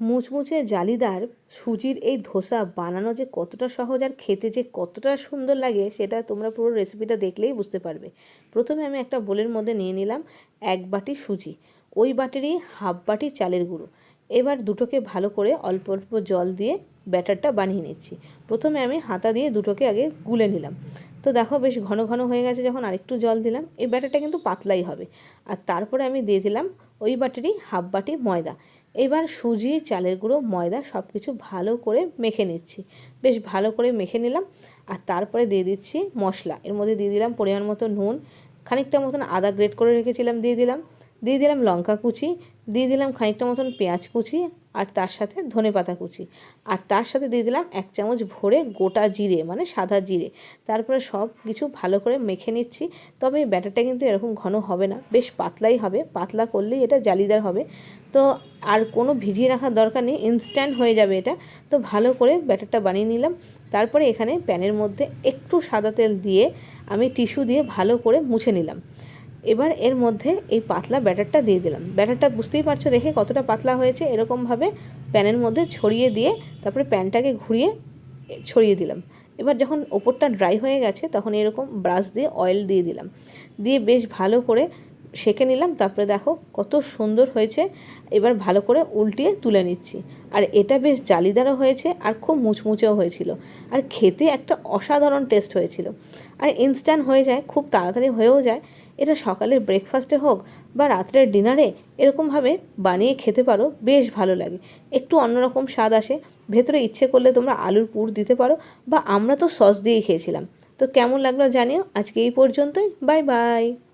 মুচমুচে জালিদার সুজির এই ধোসা বানানো যে কতটা সহজ আর খেতে যে কতটা সুন্দর লাগে, সেটা তোমরা পুরো রেসিপিটা দেখলেই বুঝতে পারবে। প্রথমে আমি একটা বোলের মধ্যে নিয়ে নিলাম এক বাটি সুজি, ওই বাটিরই হাফ বাটি চালের গুঁড়ো। এবার দুটোকে ভালো করে অল্প অল্প জল দিয়ে ব্যাটারটা বানিয়ে নিচ্ছি। প্রথমে আমি হাতা দিয়ে দুটোকে আগে গুলে নিলাম। তো দেখো বেশ ঘন ঘন হয়ে গেছে, যখন আরেকটু জল দিলাম, এই ব্যাটারটা কিন্তু পাতলাই হবে। আর তারপরে আমি দিয়ে দিলাম ওই বাটিরই হাফ বাটি ময়দা। এবার সুজি, চালের গুঁড়ো, ময়দা সব কিছু ভালো করে মেখে নিচ্ছি। বেশ ভালো করে মেখে নিলাম আর তারপরে দিয়ে দিচ্ছি মশলা। এর মধ্যে দিয়ে দিলাম পরিমাণ মতো নুন। খানিকটা মতন আদা গ্রেট করে রেখেছিলাম, দিয়ে দিলাম। দিয়ে দিলাম লঙ্কা কুচি, দিয়ে দিলাম খানিকটা মতন পেঁয়াজ কুচি আর তার সাথে ধনে পাতা কুচি। আর তার সাথে দিয়ে দিলাম এক চামচ ভরে গোটা জিরে মানে সাদা জিরে। তারপরে সব কিছু ভালো করে মেখে নিচ্ছি। তবে ব্যাটারটা কিন্তু এরকম ঘন হবে না, বেশ পাতলাই হবে। পাতলা করলেই এটা জালিদার হবে। তো আর কোনো ভিজিয়ে রাখার দরকার নেই ইনস্ট্যান্ট হয়ে যাবে এটা। তো ভালো করে ব্যাটারটা বানিয়ে নিলাম। তারপরে এখানে প্যানের মধ্যে একটু সাদা তেল দিয়ে আমি টিস্যু দিয়ে ভালো করে মুছে নিলাম। এবার এর মধ্যে এই পাতলা ব্যাটারটা দিয়ে দিলাম। ব্যাটারটা বুঝতেই পারছ দেখে কতটা পাতলা হয়েছে, এরকমভাবে প্যানের মধ্যে ছড়িয়ে দিয়ে তারপরে প্যানটাকে ঘুরিয়ে ছড়িয়ে দিলাম। এবার যখন ওপরটা ড্রাই হয়ে গেছে তখন এরকম ব্রাশ দিয়ে অয়েল দিয়ে দিলাম। দিয়ে বেশ ভালো করে সেঁকে নিলাম, তারপরে দেখো কত সুন্দর হয়েছে। এবার ভালো করে উল্টিয়ে তুলে নিচ্ছি। আর এটা বেশ জালিদারও হয়েছে আর খুব মুচমুচেও হয়েছিল। আর খেতে একটা অসাধারণ টেস্ট হয়েছিল। আর ইনস্ট্যান্ট হয়ে যায়, খুব তাড়াতাড়ি হয়েও যায়। এটা সকালের ব্রেকফাস্টে হোক বা রাত্রের ডিনারে এরকমভাবে বানিয়ে খেতে পারো, বেশ ভালো লাগে। একটু অন্যরকম স্বাদ আসে। ভেতরে ইচ্ছে করলে তোমরা আলুর পুর দিতে পারো বা আমরা তো সস দিয়েই খেয়েছিলাম। তো কেমন লাগল জানিও। আজকে এই পর্যন্তই। Bye bye